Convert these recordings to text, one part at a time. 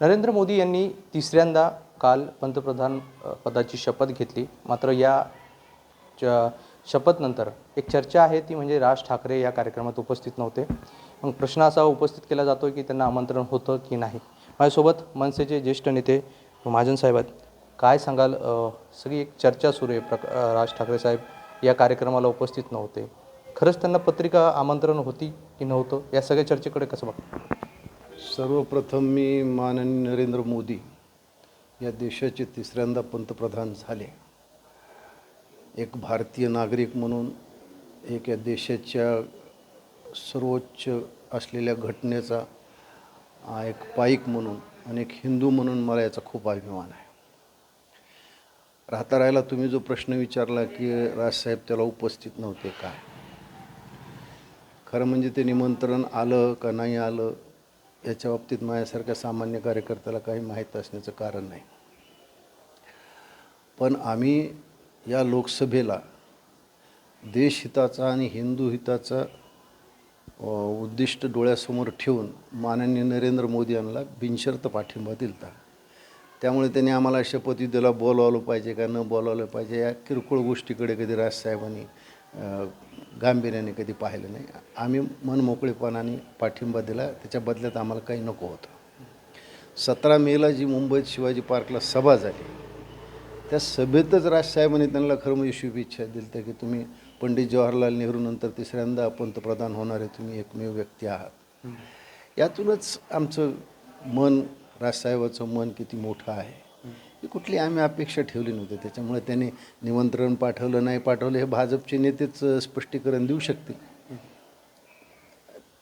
नरेंद्र मोदी यांनी तिसऱ्यांदा काल पंतप्रधान पदाची शपथ घेतली. मात्र या च शपथनंतर एक चर्चा आहे ती म्हणजे राज ठाकरे या कार्यक्रमात उपस्थित नव्हते. मग प्रश्न असा उपस्थित केला जातो की त्यांना आमंत्रण होतं की नाही? माझ्यासोबत मनसेचे ज्येष्ठ नेते महाजन साहेब आहेत. काय सांगाल? सगळी एक चर्चा सुरू आहे. प्रक राज ठाकरे साहेब या कार्यक्रमाला उपस्थित नव्हते. खरंच त्यांना पत्रिका आमंत्रण होती की नव्हतं? या सगळ्या चर्चेकडे कसं बघतो? सर्वप्रथम मी माननीय नरेंद्र मोदी या देशाचे तिसऱ्यांदा पंतप्रधान झाले. एक भारतीय नागरिक म्हणून एक या देशाच्या सर्वोच्च असलेल्या घटनेचा एक पाईक म्हणून आणि एक हिंदू म्हणून मला याचा खूप अभिमान आहे. राहता राहिला तुम्ही जो प्रश्न विचारला की राजसाहेब त्याला उपस्थित नव्हते काय खरं म्हणजे ते निमंत्रण आलं का नाही आलं? याच्या बाबतीत माझ्यासारख्या सामान्य कार्यकर्त्याला काही माहीत असण्याचं कारण नाही. पण आम्ही या लोकसभेला देशहिताचा आणि हिंदू हिताचा उद्दिष्ट डोळ्यासमोर ठेवून माननीय नरेंद्र मोदी यांना बिनशर्त पाठिंबा दिलता. त्यामुळे त्यांनी आम्हाला शपथविधीला बोलावलं पाहिजे का न बोलावलं पाहिजे या किरकोळ गोष्टीकडे कधी राजसाहेबांनी गांभीर्याने कधी पाहिलं नाही. आम्ही मनमोकळेपणाने पाठिंबा दिला. त्याच्या बदल्यात आम्हाला काही नको होतं. सतरा मेला जी मुंबईत शिवाजी पार्कला सभा झाली. त्या सभेतच राजसाहेबांनी त्यांना खरं म्हणजे शुभेच्छा दिल्या त्या की तुम्ही पंडित जवाहरलाल नेहरूनंतर तिसऱ्यांदा पंतप्रधान होणारे तुम्ही एकमेव व्यक्ती आहात. यातूनच आमचं मन राजसाहेबाचं मन किती मोठं आहे. ही कुठली आम्ही अपेक्षा ठेवली नव्हती. त्याच्यामुळे त्यांनी निमंत्रण पाठवलं नाही पाठवलं हे भाजपचे नेतेच स्पष्टीकरण देऊ शकतील.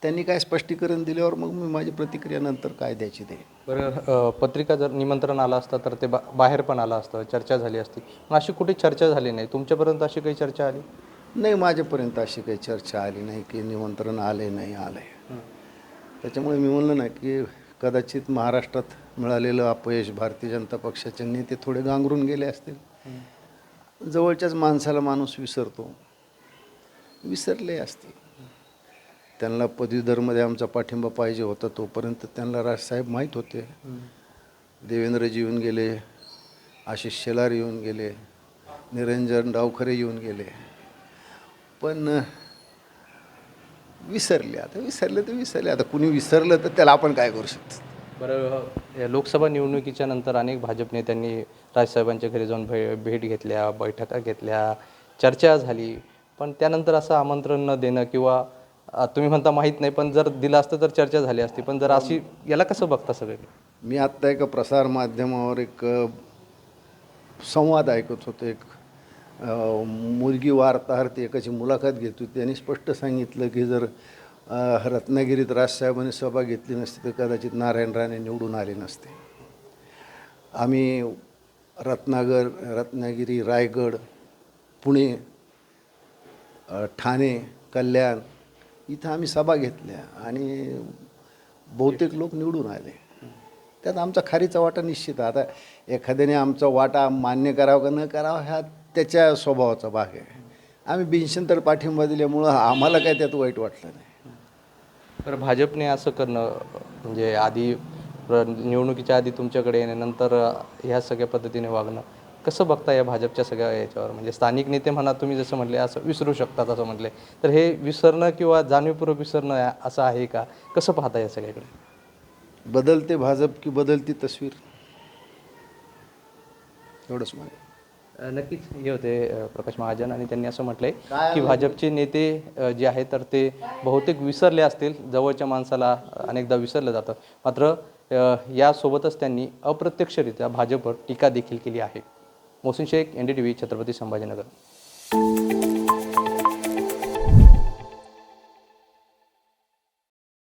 त्यांनी काय स्पष्टीकरण दिल्यावर मग मी माझी प्रतिक्रिया नंतर काय द्यायची ते बरं पत्रिका जर निमंत्रण आलं असतं तर ते बा बाहेर पण आलं असतं चर्चा झाली असती. पण अशी कुठे चर्चा झाली नाही? तुमच्यापर्यंत अशी काही चर्चा आली? नाही माझ्यापर्यंत अशी काही चर्चा आली नाही की निमंत्रण आले नाही आले त्याच्यामुळे मी म्हणलं ना की कदाचित महाराष्ट्रात मिळालेलं अपयश भारतीय जनता पक्षाचे नेते थोडे गांगरून गेले असतील. जवळच्याच माणसाला माणूस विसरतो. विसरले असतील. त्यांना पदवीधरमध्ये आमचा पाठिंबा पाहिजे होता तोपर्यंत त्यांना राजसाहेब माहीत होते. देवेंद्रजी येऊन गेले आशिष शेलार येऊन गेले निरंजन डावखरे येऊन गेले. पण विसरले आता विसरले तर विसरले. आता कुणी विसरलं तर त्याला आपण काय करू शकतो? बरं या लोकसभा निवडणुकीच्या नंतर अनेक भाजप नेत्यांनी राजसाहेबांच्या घरी जाऊन भे भेट घेतल्या बैठका घेतल्या चर्चा झाली. पण त्यानंतर असं आमंत्रण न देणं किंवा तुम्ही म्हणता माहीत नाही पण जर दिलं असतं तर चर्चा झाली असती. पण जर अशी याला कसं बघता सगळे मी आत्ता एका प्रसार माध्यमावर एक संवाद ऐकत होतो एक मुलगी वार्ताहर ती एकाची मुलाखत घेत होती त्यांनी स्पष्ट सांगितलं की जर रत्नागिरीत राजसाहेबांनी सभा घेतली नसती तर कदाचित नारायण राणे निवडून आले नसते. आम्ही रत्नागर रत्नागिरी रायगड पुणे ठाणे कल्याण इथं आम्ही सभा घेतल्या आणि बहुतेक लोक निवडून आले. त्यात आमचा खारीचा वाटा निश्चित आता एखाद्याने आमचा वाटा मान्य करावा का न करावा ह्या त्याच्या स्वभावाचा भाग आहे. आम्ही बिनशंतर पाठिंबा दिल्यामुळं आम्हाला काय त्यात वाईट वाटलं नाही. तर भाजपने असं करणं म्हणजे आधी निवडणुकीच्या आधी तुमच्याकडे येणे नंतर ह्या सगळ्या पद्धतीने वागणं कसं बघता या भाजपच्या सगळ्या याच्यावर? म्हणजे स्थानिक नेते म्हणा तुम्ही जसं म्हटले असं विसरू शकतात असं म्हटले तर हे विसरणं किंवा जाणीवपूर्वक विसरणं असं आहे का? कसं पाहता या सगळ्याकडे? बदलते भाजप की बदलती तस्वीर? एवढंच मला. नक्कीच हे होते प्रकाश महाजन आणि त्यांनी असं म्हटलंय की भाजपचे नेते जे आहेत तर ते बहुतेक विसरले असतील जवळच्या माणसाला अनेकदा विसरलं जातं. मात्र यासोबतच त्यांनी अप्रत्यक्षरित्या भाजपवर टीका देखील केली आहे. Mohsin Shaikh N D T V Chhatrapati Sambhajinagar.